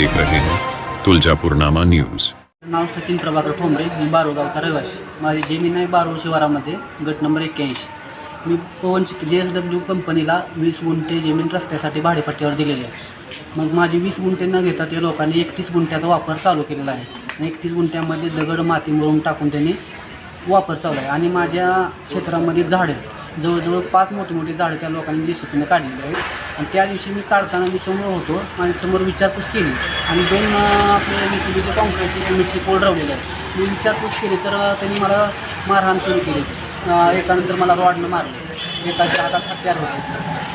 देख रहे हैं। तुलजापुरनामा न्यूज। नाव सचिन प्रभाकर ठोंबरे मी बारोगावचा रहिवासी. माझी जमीन आहे बारो शिवारामध्ये गट नंबर एक्क्याऐंशी. मी पवन जे एस डब्ल्यू कंपनीला वीस गुंठे जमीन रस्त्यासाठी भाडेपट्ट्यावर दिलेली आहे. मग माझी वीस गुंठे न घेता त्या लोकांनी एकतीस गुंठ्याचा वापर चालू केलेला आहे. आणि एकतीस गुंठ्यामध्ये दगड माती मुरुम टाकून त्यांनी वापर चालू आहे. आणि माझ्या क्षेत्रामध्ये झाडं जवळजवळ पाच मोठी मोठी झाडं त्या लोकांनी जे शिकून काढलेली आहेत आणि त्या दिवशी मी काढताना मी समोर होतो आणि समोर विचारपूस केली. आणि दोन आपल्या आपले वी सी बीचे कॉन्क्रीटची सिमेंटची पोल रावलेले आहे मी विचारपूस केली तर त्यांनी मला मारहाण सुरू केली. एकानंतर मला रॉडनं मारले. एकाच्या हातात हत्यार होते.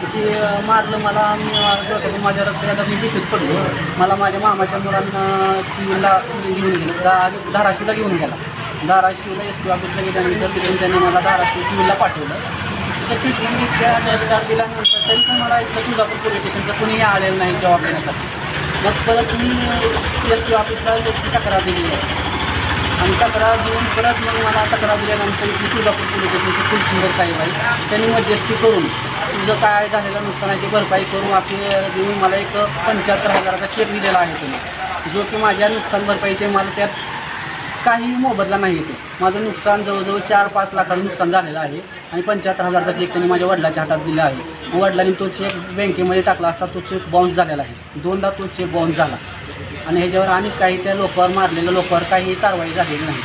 तर ते मारलं मला मी अं, डोक्यातून माझ्या रक्ताला मी बेशुद्ध पडलो. मला माझ्या मामाच्या मुलांना सिव्हिलला घेऊन गेलं. धा- धाराशिवला घेऊन गेला. धाराशिवला एस पी ऑफिसला गेल्यानंतर तिकडून त्यांनी मला धाराशिव सिव्हिलला पाठवलं. तर ट्रीटमेंटच्या डिस्चार्ज दिल्यानंतर तरी पण मला इथं तुळजापूर पोलीस स्टेशनचं कुणीही आलेलं नाही जॉब देण्यासाठी मग परत मी एस पी ऑफिसला लेखी तक्रार दिली आहे. आणि तक्रार देऊन परत मग मला तक्रार दिल्यानंतर इथली तुळजापूर पोलीस स्टेशनचे खूप सुंदर साहेब आहे त्यांनी मध्यस्थी करून तुझं काय झालेलं नुकसानाची भरपाई करू असे देऊन मला एक पंच्याहत्तर हजाराचा चेक दिलेला आहे तुम्ही जो की माझ्या नुकसान भरपाईचे मला त्यात काही मोबदला नाही येतो. माझं नुकसान जवळजवळ चार पाच लाखाचं नुकसान झालेलं आहे आणि पंच्याहत्तर हजारचा चेक त्यांनी माझ्या वडिलाच्या हातात दिला आहे. वडिलांनी तो चेक बँकेमध्ये टाकला असता तो चेक बाउन्स झालेला आहे. दोनदा तो चेक बाउन्स झाला. आणि ह्याच्यावर आणि काही त्या लोकांवर मारलेल्या लोकांवर काही कारवाई झालेली नाही.